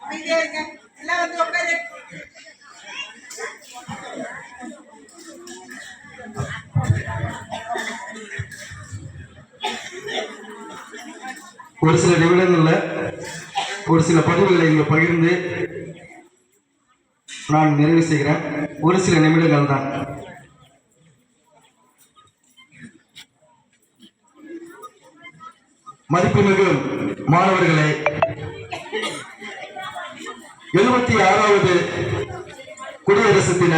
அமைதியா இருங்க எல்லாம் வந்து உட்காரு ஒரு சில நிமிடங்கள்ல ஒரு சில பதிவுகளை இங்க பகிர்ந்து நான் நிறைவு செய்கிறேன். ஒரு சில நிமிடங்கள் தான் மதிப்புமிகு மாணவர்களே எழுபத்தி ஆறாவது குடியரசு தின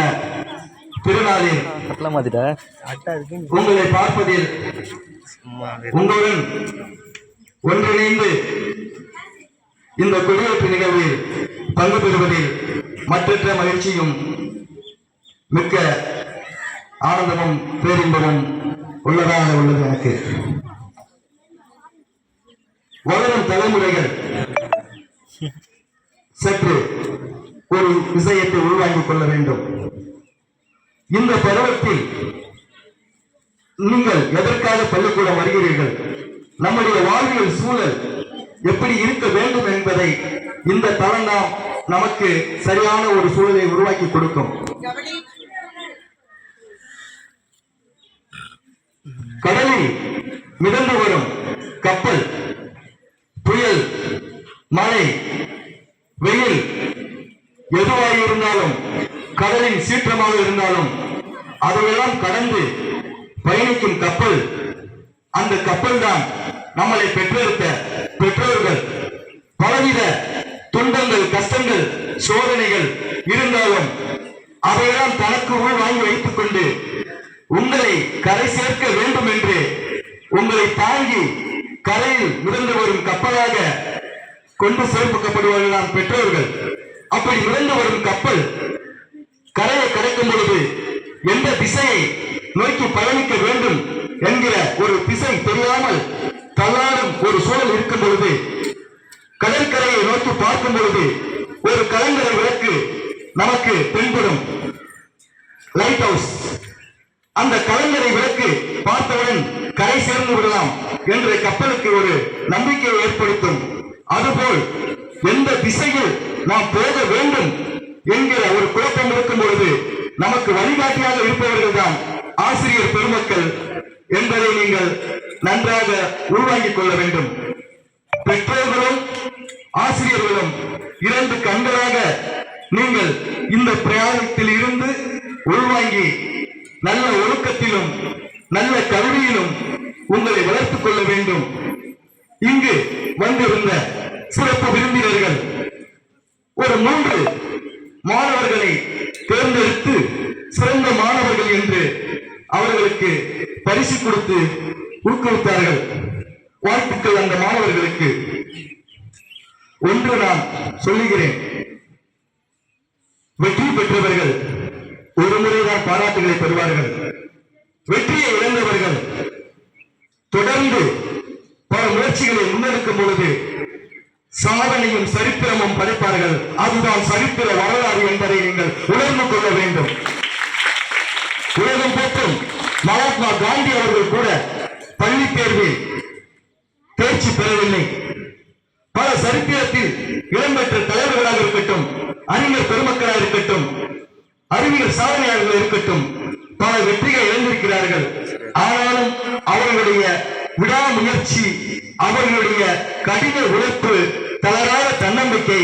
திருநாளில் உங்களை பார்ப்பதில் உங்களுடன் ஒன்றிணைந்து இந்த குடியிருப்பு நிகழ்வில் பங்கு பெறுவதில் மற்றற்ற மகிழ்ச்சியும் மிக்க ஆனந்தமும் பேரின்பமும் உள்ளதாக உள்ளது எனக்கு. வளரும் தலைமுறைகள். சற்று ஒரு விஷயத்தை உள்வாங்கிக் கொள்ள வேண்டும். இந்த பருவத்தில் நீங்கள் எதற்காக பள்ளிக்கூடம் வருகிறீர்கள்? நம்முடைய வாழ்வியல் சூழல் எப்படி இருக்க வேண்டும் என்பதை இந்த தளம் நமக்கு சரியான ஒரு சூழலை உருவாக்கி கொடுக்கும். கடலில் மிதந்து வரும் கப்பல் மழை வெயில் எதுவாக இருந்தாலும் கடலின் சீற்றமாக இருந்தாலும் அதையெல்லாம் கடந்து பயணிக்கும் கப்பல் அந்த கப்பல் தான் நம்மளை பெற்றெடுத்த பெற்றோர்கள். பலவித துன்பங்கள் கஷ்டங்கள் சோதனைகள் இருந்தாலும் அதையெல்லாம் தனக்கு உள் வாங்கி வைத்துக் கொண்டு உங்களை கரை சேர்க்க வேண்டும் என்று உங்களை தாங்கி கரையில் மிதந்து வரும் கப்பலாக கொண்டு சேர்ப்புக்கப்படுவார்கள் நாம் பெற்றோர்கள். அப்படி மிதந்து வரும் கப்பல் கரையை கடக்கும் பொழுது எந்த திசையை நோக்கி பயணிக்க வேண்டும் என்கிற ஒரு திசை தெரியாமல் தள்ளாடும் ஒரு சூழல் இருக்கும் பொழுது கடற்கரையை நோக்கி பார்க்கும் பொழுது ஒரு கலங்கரை விளக்கு நமக்கு தென்படும். லைட் ஹவுஸ் அந்த கலங்கரை விளக்கு பார்த்தவுடன் கரை சேர்ந்து விடலாம் என்று கப்பலுக்கு ஒரு நம்பிக்கையை ஏற்படுத்தும். அதுபோல் எந்த திசையில் நாம் போக வேண்டும் என்கிற ஒரு குழப்பம் இருக்கும் பொழுது நமக்கு வழிகாட்டியாக இருப்பவர்கள் தான் ஆசிரியர் பெருமக்கள் என்பதை நீங்கள் நன்றாக உள்வாங்கிக் கொள்ள வேண்டும். பெற்றோர்களும் ஆசிரியர்களும் இரண்டு கண்களாக நீங்கள் இந்த பிரயாணத்தில் இருந்து உள்வாங்கி நல்ல ஒழுக்கத்திலும் நல்ல கல்வியிலும் உங்களை வளர்த்துக் கொள்ள வேண்டும். இங்கு வந்திருந்த சிறப்பு விருந்தினர்கள் ஒரு மூன்று மாணவர்களை தேர்ந்தெடுத்து சிறந்த மாணவர்கள் என்று அவர்களுக்கு பரிசு கொடுத்து ஊக்குவித்தார்கள். வாழ்த்துக்கள் அந்த மாணவர்களுக்கு. ஒன்று நான் சொல்லுகிறேன். வெற்றி பெற்றவர்கள் ஒரு முறைதான் பாராட்டுகளை பெறுவார்கள். வெற்றியை இழந்தவர்கள் தொடர்ந்து பல முயற்சிகளை முன்னெடுக்கும் பொழுது சாதனையும் சரித்திரமும் படைப்பார்கள். அதுதான் சரித்திர வரலாறு என்பதை நீங்கள் உணர்ந்து கொள்ள வேண்டும். உலகம் போற்றும் மகாத்மா காந்தி அவர்கள் கூட பள்ளி தேர்வில் தேர்ச்சி பெறவில்லை. பல சரித்திரத்தில் இடம்பெற்ற தலைவர்களாக இருக்கட்டும் அறிஞர் பெருமக்களாக இருக்கட்டும் அறிவியல் சாதனையாளர்கள் இருக்கட்டும் பல வெற்றிகள் இழந்திருக்கிறார்கள். ஆனாலும் அவர்களுடைய விடாமுயற்சி அவர்களுடைய கடின உழைப்பு தளராத தன்னம்பிக்கை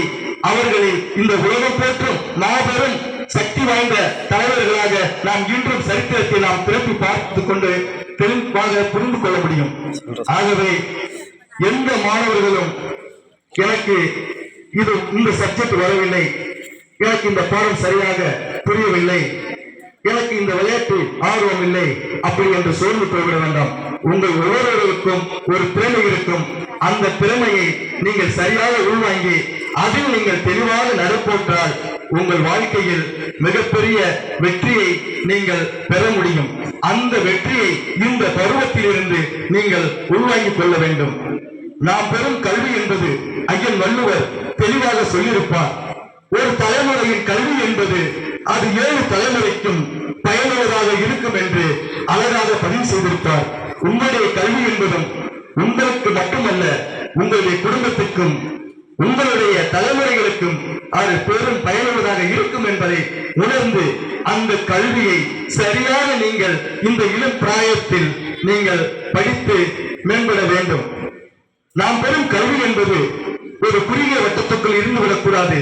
அவர்களை இந்த உலகம் போற்றும் மாபெரும் சக்தி வாய்ந்த தலைவர்களாக நாம் இன்றும் சரித்திரத்தை நாம் திருப்பி பார்த்து கொண்டு தெளிவாக புரிந்து கொள்ள முடியும். ஆகவே எந்த மாணவர்களும் எனக்கு இது இந்த சப்ஜெக்ட் வரவில்லை. எனக்கு இந்த பாடம் சரியாக புரியவில்லை. எனக்கு இந்த விளையாட்டு ஆர்வம் இல்லை. அப்படி என்று சோர்ந்து போய்விட வேண்டாம். உங்கள் ஒவ்வொருவருக்கும் ஒரு திறமை இருக்கும். அந்த திறமையை நீங்கள் சரியாக உள்வாங்கி அதில் நீங்கள் தெளிவாக நடப்போற்றால் உங்கள் வாழ்க்கையில் மிகப்பெரிய வெற்றியை நீங்கள் பெற முடியும். அந்த வெற்றியை இந்த பருவத்திலிருந்து நீங்கள் உள்வாங்கிக் கொள்ள வேண்டும். நாம் பெறும் கல்வி என்பது ஐயன் வள்ளுவர் தெளிவாக சொல்லியிருப்பார். ஒரு தலைமுறையின் கல்வி என்பது அது ஏழு தலைமுறைக்கும் பயனுள்ளதாக இருக்கும் என்று அழகாக பதிவு செய்திருப்பார். உங்களுடைய கல்வி என்பதும் உங்களுக்கு மட்டுமல்ல உங்களுடைய குடும்பத்துக்கும் உங்களுடைய தலைமுறைகளுக்கும் அது பெரும் பயனுள்ளதாக இருக்கும் என்பதை உணர்ந்து அந்த கல்வியை சரியாக நீங்கள் இந்த இளம் பிராயத்தில் நீங்கள் படித்து மேம்பட வேண்டும். நாம் பெறும் கல்வி என்பது ஒரு குறுகிய வட்டத்துக்குள் இருந்து விடக்கூடாது.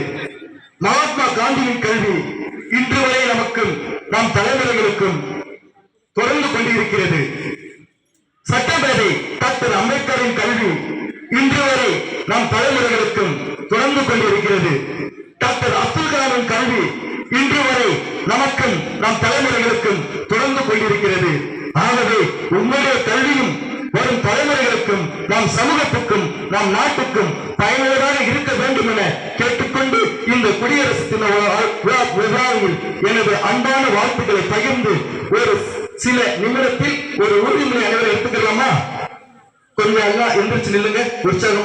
மகாத்மா காந்தியின் கல்வி இன்று வரை நமக்கும் நம் தலைமுறைகளுக்கும் தொடர்ந்து கொண்டிருக்கிறது. நம் தலைமுறைகளுக்கும் தொடர்ந்து கொண்டிருக்கிறது. டாக்டர் அப்துல் கலாமின் கல்வி இன்று வரை நமக்கும் நம் தலைமுறைகளுக்கும் தொடர்ந்து கொண்டிருக்கிறது. ஆகவே உங்களுடைய கல்வியும் வரும் தலைமுறைகளுக்கும் நம் சமூகத்துக்கும் நம் நாட்டுக்கும் பயனுள்ளதாக இருக்க வேண்டும் என கேட்டுக்கொண்டு இந்த குடியரசு தின விழாவில் எனது அன்பான வாழ்த்துக்களை பகிர்ந்து ஒரு சில நிமிடத்தில் ஒரு உறுதிமொழி அனைவரும் எடுத்துக்கலாமா? கொஞ்சம் எல்லாம் எந்திரிச்சு நில்லுங்க. உற்சாகமா?